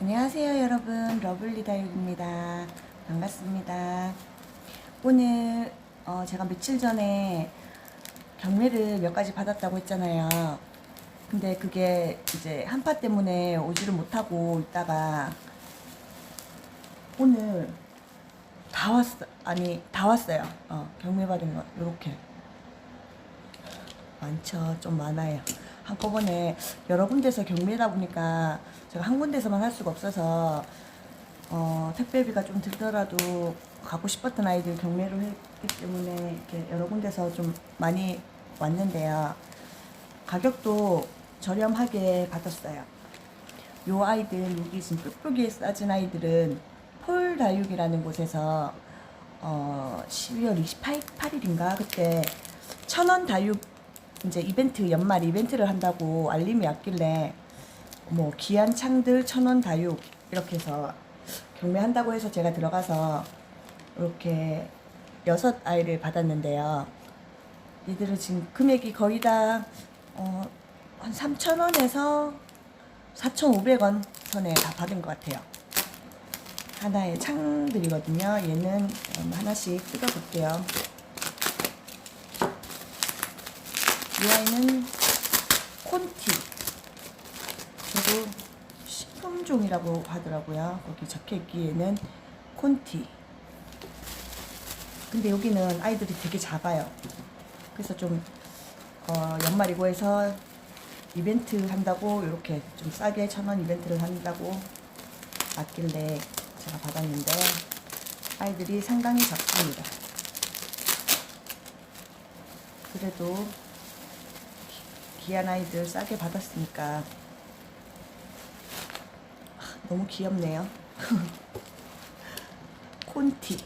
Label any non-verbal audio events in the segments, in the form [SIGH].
안녕하세요 여러분. 러블리다육입니다. 반갑습니다. 오늘 어, 제가 며칠 전에 경매를 몇 가지 받았다고 했잖아요. 근데 그게 이제 한파 때문에 오지를 못하고 있다가 오늘 다 왔어 아니 다 왔어요. 어, 경매 받은 거 요렇게. 많죠. 좀 많아요 한꺼번에 여러 군데서 경매다 보니까 제가 한 군데서만 할 수가 없어서 어, 택배비가 좀 들더라도 가고 싶었던 아이들 경매를 했기 때문에 이렇게 여러 군데서 좀 많이 왔는데요. 가격도 저렴하게 받았어요. 요 아이들 여기 지금 뾱뾱이 싸진 아이들은 폴 다육이라는 곳에서 어 12월 28일인가 그때 천원 다육 이제 이벤트 연말 이벤트를 한다고 알림이 왔길래 뭐 귀한 창들 천원 다육 이렇게 해서 경매한다고 해서 제가 들어가서 이렇게 여섯 아이를 받았는데요. 이들은 지금 금액이 거의 다 어, 한 3,000원에서 4,500원 선에 다 받은 것 같아요. 하나의 창들이거든요. 얘는 음, 하나씩 뜯어볼게요. 이 아이는 콘티. 그리고 식품종이라고 하더라고요. 거기 적혀 있기에는 콘티. 근데 여기는 아이들이 되게 작아요. 그래서 좀 어, 연말이고 해서 이벤트 한다고 이렇게 좀 싸게 천 원 이벤트를 한다고 왔길래 제가 받았는데 아이들이 상당히 작습니다. 그래도 귀한 아이들 싸게 받았으니까 아, 너무 귀엽네요. [LAUGHS] 콘티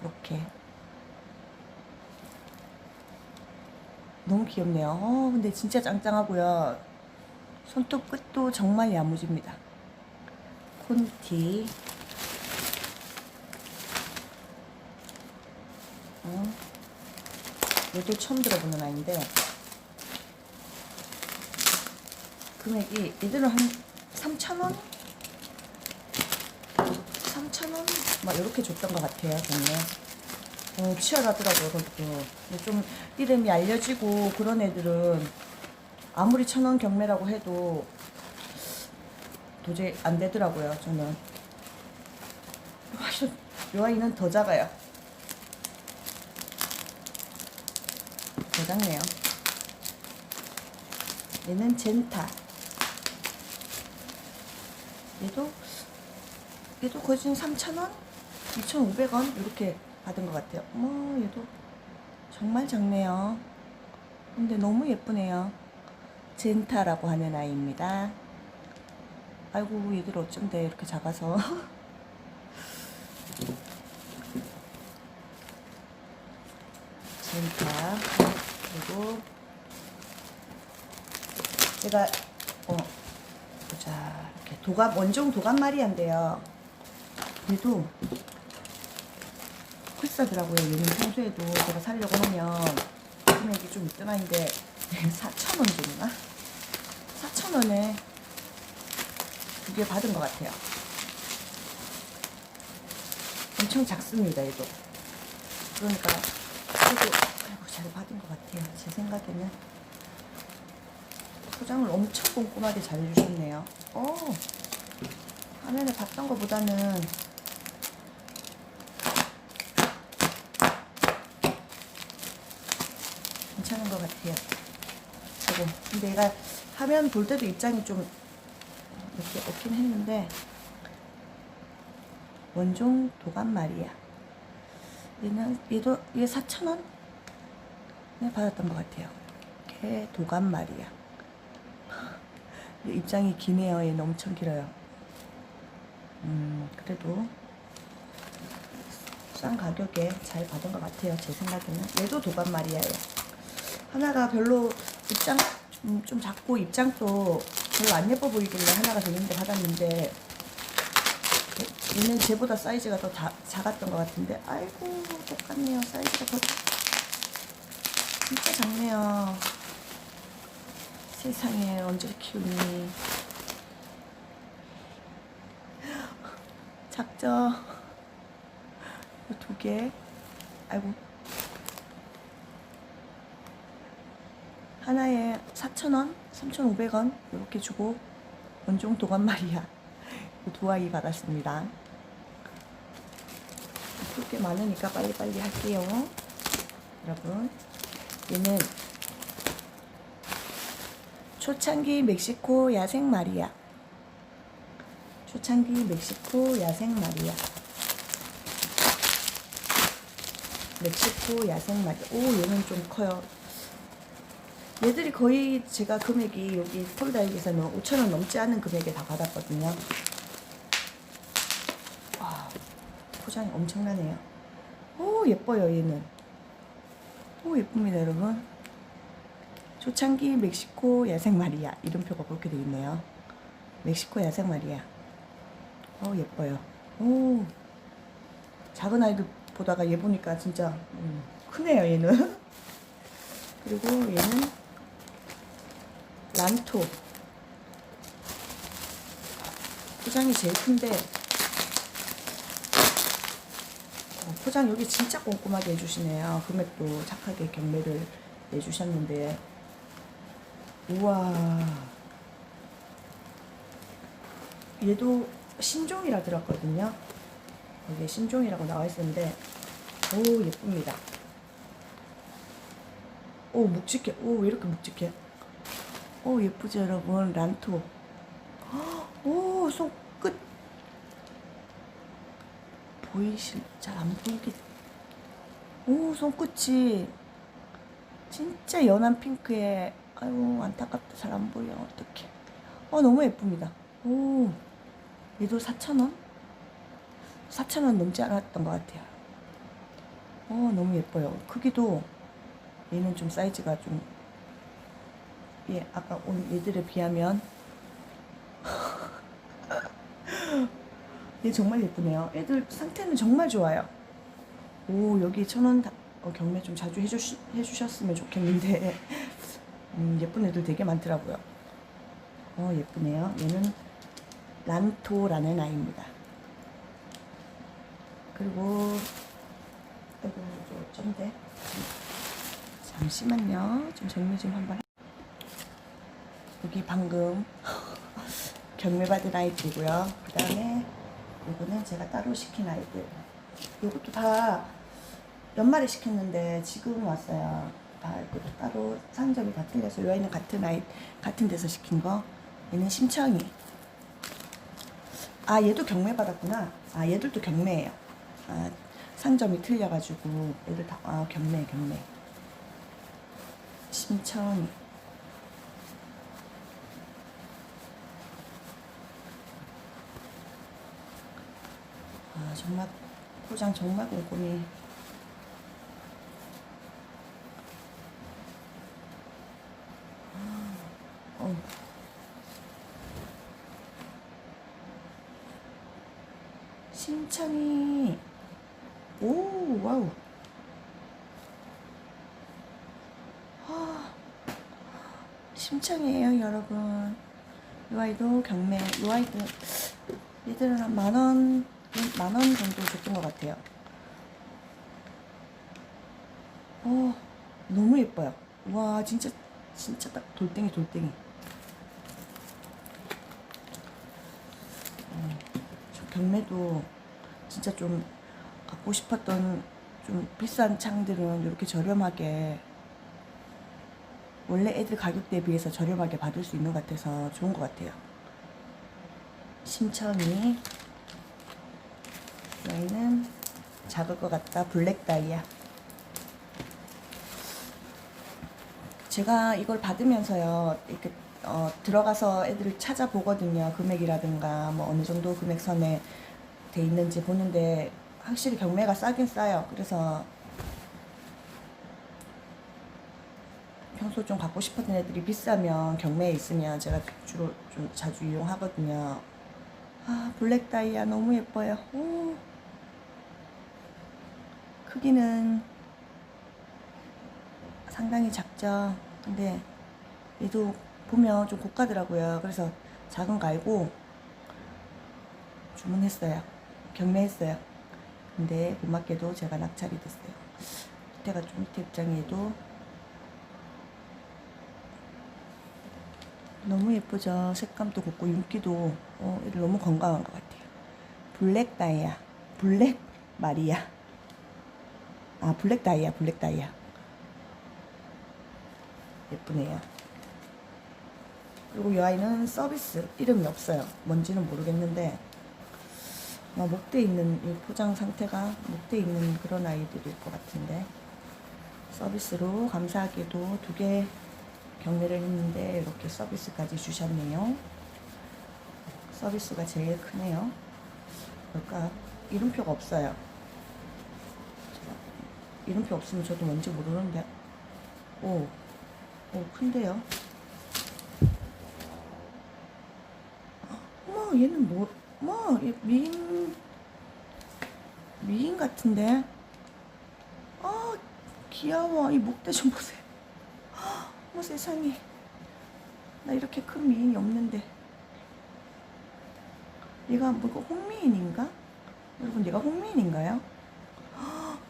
이렇게 너무 귀엽네요. 어, 근데 진짜 짱짱하고요. 손톱 끝도 정말 야무집니다. 콘티 어, 얘도 처음 들어보는 아이인데 금액이 얘들은 한 3,000원? 3,000원? 막 이렇게 줬던 것 같아요, 정말. 어, 치열하더라고요, 그것도. 좀 이름이 알려지고 그런 애들은 아무리 천원 경매라고 해도 도저히 안 되더라고요, 저는. 요 아이는 더 작아요. 더 작네요. 얘는 젠타. 얘도 얘도 지금 3,000원? 2,500원? 이렇게 받은 것 같아요. 어머, 얘도 정말 작네요. 근데 너무 예쁘네요. 젠타라고 하는 아이입니다. 아이고, 얘들 어쩐데 이렇게 작아서. [LAUGHS] 젠타. 그리고 제가, 어, 보자. 이렇게 도감, 원종 도감 마리아인데요. 얘도 비싸더라고요. 얘는 평소에도 제가 살려고 하면 금액이 좀 있던 아인데 4,000원 줬나? 4,000원에 두 개 받은 것 같아요. 엄청 작습니다, 얘도. 그러니까 그래도 잘 받은 것 같아요. 제 생각에는 포장을 엄청 꼼꼼하게 잘 해주셨네요. 어, 화면에 봤던 것보다는 괜찮은 것 같아요. 그리고 얘가 화면 볼 때도 입장이 좀 이렇게 없긴 했는데 원종 도감 말이야. 얘는 얘도 얘 4,000원? 네 받았던 것 같아요. 이렇게 도감 말이야. 입장이 기네요. 얘는 엄청 길어요. 음 그래도 싼 가격에 잘 받은 것 같아요. 제 생각에는 얘도 도감 말이에요. 하나가 별로 입장 좀, 좀 작고 입장도 별로 안 예뻐 보이길래 하나가 되는데 받았는데 얘는 쟤보다 사이즈가 더 다, 작았던 것 같은데 아이고 똑같네요 사이즈가 더 진짜 작네요 세상에 언제 키우니 작죠? 두 개. 아이고. 하나에 4,000원, 3,500원 이렇게 주고 원종 도감 말이야. 이두 아이 받았습니다. 그렇게 많으니까 빨리빨리 할게요. 여러분. 얘는 초창기 멕시코 야생 마리아. 초창기 멕시코 야생 마리아. 멕시코 야생 마리아. 오, 얘는 좀 커요. 얘들이 거의 제가 금액이 여기 폴다이기에서는 5천원 넘지 않은 금액에 다 받았거든요. 와, 포장이 엄청나네요. 오, 예뻐요, 얘는. 오, 예쁩니다, 여러분. 초창기 멕시코 야생 마리아. 이름표가 그렇게 되어 있네요. 멕시코 야생 마리아. 어, 예뻐요. 오, 작은 아이들 보다가 얘 보니까 진짜 음, 크네요, 얘는. [LAUGHS] 그리고 얘는 란토. 포장이 제일 큰데 어, 포장 여기 진짜 꼼꼼하게 해주시네요. 금액도 착하게 경매를 내주셨는데 우와 얘도 신종이라 들었거든요. 여기에 신종이라고 나와 있었는데 오 예쁩니다. 오 묵직해. 오 왜 이렇게 묵직해? 오 예쁘죠 여러분 란토. 오손끝 보이실 잘 안 보이게. 오 손끝이 진짜 연한 핑크에 아유 안타깝다 잘 안 보여 어떡해. 어 너무 예쁩니다. 오 얘도 4,000원? 4,000원 넘지 않았던 것 같아요. 어 너무 예뻐요. 크기도 얘는 좀 사이즈가 좀, 예, 아까 온 얘들에 비하면, 얘 정말 예쁘네요. 애들 상태는 정말 좋아요. 오, 여기 천원 어, 경매 좀 자주 해주, 해주셨으면 좋겠는데, [LAUGHS] 음, 예쁜 애들 되게 많더라고요. 어, 예쁘네요. 얘는 란토라는 아이입니다. 그리고, 아이고, 저 어쩐데? 잠시만요. 좀 정리 좀 한번. 해- 여기 방금 [LAUGHS] 경매 받은 아이들이고요. 그 다음에 이거는 제가 따로 시킨 아이들. 이것도 다 연말에 시켰는데 지금 왔어요. 다 이것도 따로 상점이 다 틀려서 이 아이는 같은 아이 같은 데서 시킨 거. 얘는 심청이. 아 얘도 경매 받았구나. 아 얘들도 경매예요. 아 상점이 틀려가지고 얘들 다 아 경매 경매. 심청이 정말 포장 정말 꼼꼼히 아, 어. 심청이 오 와우 아, 심청이에요, 여러분. 이 아이도 경매, 이 아이도, 얘들은 한 만 원, 만 원 정도 줬던 것 같아요. 어, 너무 예뻐요. 와, 진짜, 진짜 딱 돌덩이, 돌덩이. 음, 저 경매도 진짜 좀 갖고 싶었던 좀 비싼 창들은 이렇게 저렴하게 원래 애들 가격 대비해서 저렴하게 받을 수 있는 것 같아서 좋은 것 같아요. 심청이 여기는 작을 것 같다. 블랙 다이아. 제가 이걸 받으면서요 이렇게 어, 들어가서 애들을 찾아보거든요. 금액이라든가 뭐 어느 정도 금액 선에 돼 있는지 보는데 확실히 경매가 싸긴 싸요. 그래서 평소 좀 갖고 싶었던 애들이 비싸면 경매에 있으면 제가 주로 좀 자주 이용하거든요. 아 블랙 다이아 너무 예뻐요. 오. 크기는 상당히 작죠. 근데 얘도 보면 좀 고가더라고요. 그래서 작은 거 알고 주문했어요. 경매했어요. 근데 고맙게도 제가 낙찰이 됐어요. 밑에가 좀 밑에 입장에도 너무 예쁘죠. 색감도 곱고 윤기도 어, 너무 건강한 것 같아요. 블랙 다이아, 블랙 마리아. 아 블랙 다이아, 블랙 다이아. 예쁘네요. 그리고 이 아이는 서비스 이름이 없어요. 뭔지는 모르겠는데 어, 목대 있는 이 포장 상태가 목대 있는 그런 아이들일 것 같은데 서비스로 감사하게도 두 개 경매를 했는데 이렇게 서비스까지 주셨네요. 서비스가 제일 크네요. 뭘까? 이름표가 없어요. 이름표 없으면 저도 뭔지 모르는데 오, 오 큰데요. 어머 얘는 뭐, 뭐얘 미인 미인 같은데. 아 귀여워 이 목대 좀 보세요. 어머 세상에 나 이렇게 큰 미인이 없는데. 얘가 뭐가 홍미인인가? 여러분 얘가 홍미인인가요?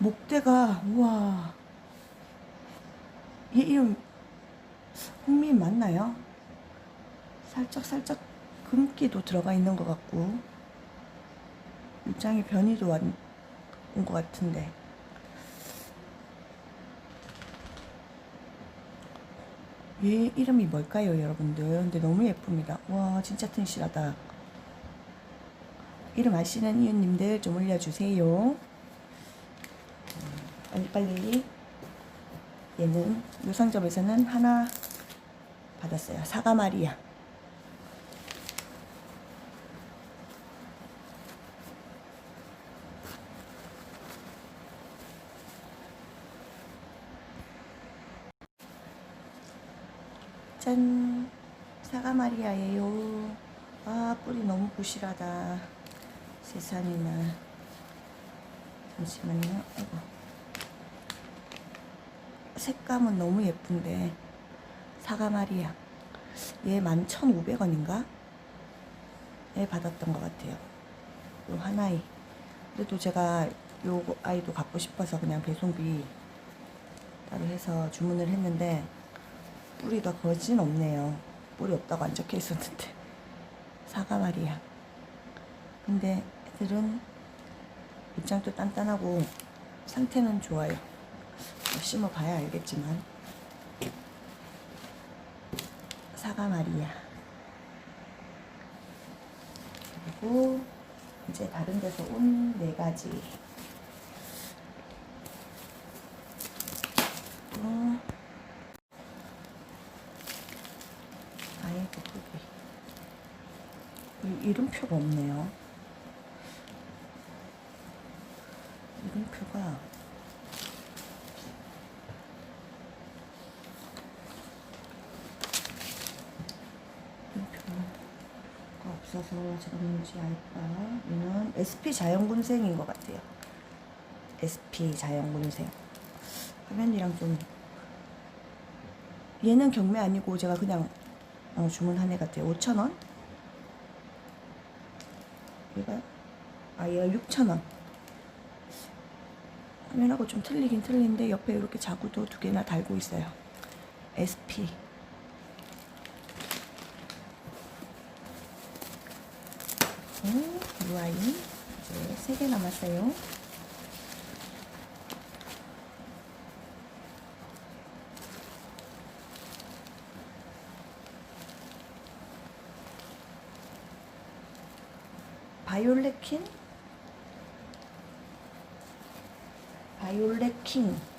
헉, 목대가 우와. 얘 이름 홍미인 맞나요? 살짝 살짝 금기도 들어가 있는 것 같고 입장이 변이도 온 것 같은데. 얘 이름이 뭘까요 여러분들? 근데 너무 예쁩니다. 와 진짜 튼실하다. 이름 아시는 이웃님들 좀 올려주세요. 음, 빨리빨리. 얘는 요 상점에서는 하나 받았어요. 사과 마리아. 짠. 사과 마리아예요. 아 뿌리 너무 부실하다. 세상에나. 잠시만요. 아이고. 색감은 너무 예쁜데 사과 마리아 얘 11,500원인가? 에 받았던 것 같아요 요 하나에 그래도 제가 요 아이도 갖고 싶어서 그냥 배송비 따로 해서 주문을 했는데 뿌리가 거진 없네요. 뿌리 없다고 안 적혀 있었는데. 사과 말이야. 근데 애들은 입장도 단단하고 상태는 좋아요. 뭐 심어봐야 알겠지만. 사과 말이야. 그리고 이제 다른 데서 온 네 가지. 어, 아이고 이- 이름표가 없네요 이름표가 이름표가 제가 뭔지 알까 얘는 SP 자연군생인 것 같아요 SP 자연군생 화면이랑 좀 얘는 경매 아니고 제가 그냥 어, 주문한 애 같아요. 5,000원? 얘가 아 얘가 6,000원. 화면하고 좀 틀리긴 틀린데 옆에 이렇게 자구도 두 개나 달고 있어요. SP. 음, UI 이제 세개 남았어요. 바이올렛 퀸? 바이올렛 킹.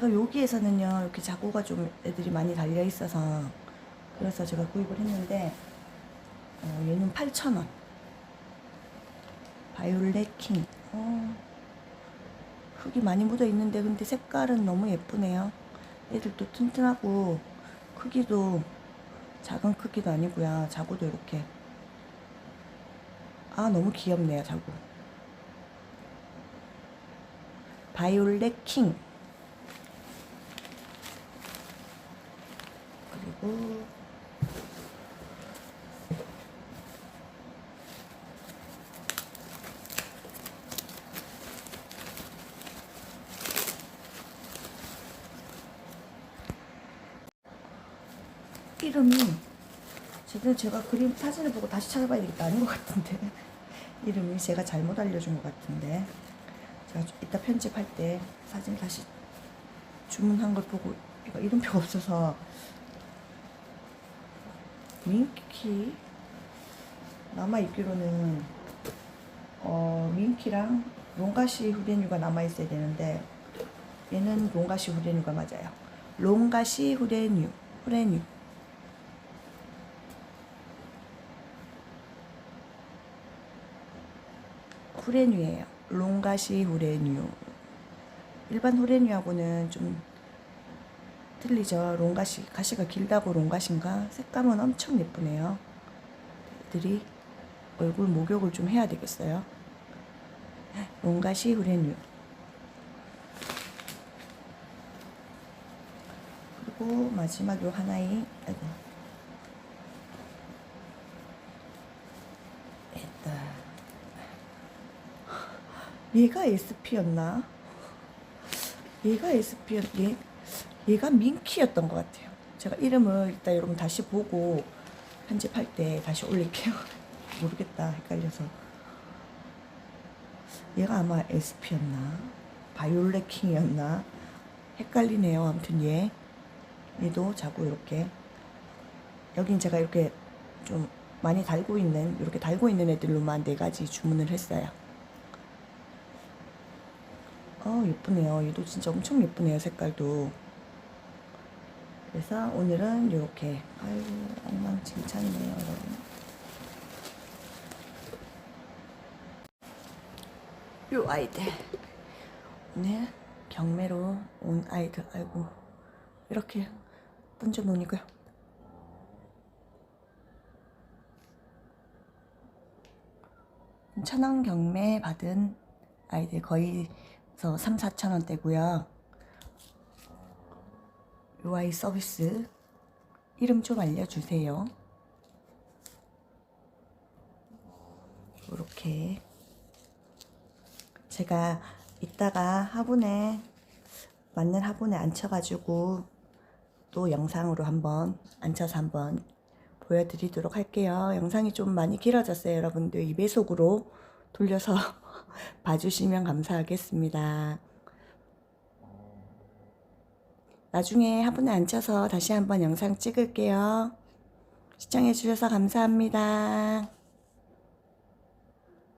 제가 여기에서는요 이렇게 자구가 좀 애들이 많이 달려 있어서 그래서 제가 구입을 했는데 어, 얘는 8,000원. 바이올렛 킹. 어, 흙이 많이 묻어 있는데 근데 색깔은 너무 예쁘네요. 애들도 튼튼하고 크기도 작은 크기도 아니고요. 자구도 이렇게. 아 너무 귀엽네요 자구. 바이올렛 킹 그리고 이름이 제가 제가 그림 사진을 보고 다시 찾아봐야 되겠다 아닌 것 같은데. [LAUGHS] 이름이 제가 잘못 알려준 것 같은데. 제가 이따 편집할 때 사진 다시 주문한 걸 보고 이거 이름표가 없어서 민키 남아 있기로는 어 민키랑 롱가시 후레뉴가 남아 있어야 되는데 얘는 롱가시 후레뉴가 맞아요. 롱가시 후레뉴 후레뉴 후레뉴예요. 롱가시 후레뉴. 일반 후레뉴하고는 좀 틀리죠. 롱가시 가시가 길다고 롱가시인가? 색감은 엄청 예쁘네요. 애들이 얼굴 목욕을 좀 해야 되겠어요. 롱가시 후레뉴. 그리고 마지막 요 하나의 아이고. 일단 얘가 SP였나? 얘가 SP였, 얘, 얘가 민키였던 것 같아요. 제가 이름을 이따 여러분 다시 보고 편집할 때 다시 올릴게요. [LAUGHS] 모르겠다. 헷갈려서. 얘가 아마 SP였나? 바이올렛 킹이었나? 헷갈리네요. 아무튼 얘. 얘도 자꾸 이렇게. 여긴 제가 이렇게 좀 많이 달고 있는, 이렇게 달고 있는 애들로만 네 가지 주문을 했어요. 어 예쁘네요. 얘도 진짜 엄청 예쁘네요. 색깔도. 그래서 오늘은 이렇게 아이고 엉망진창이네요, 여러분. 요 아이들 오늘 경매로 온 아이들 아이고 이렇게 던져 놓으니까요. 천원 경매 받은 아이들 거의 3, 4천 원대고요. 요 아이 서비스 이름 좀 알려주세요. 이렇게 제가 이따가 화분에 맞는 화분에 앉혀가지고 또 영상으로 한번 앉혀서 한번 보여드리도록 할게요. 영상이 좀 많이 길어졌어요. 여러분들 2배속으로 돌려서 [LAUGHS] 봐주시면 감사하겠습니다. 나중에 화분에 앉혀서 다시 한번 영상 찍을게요. 시청해주셔서 감사합니다.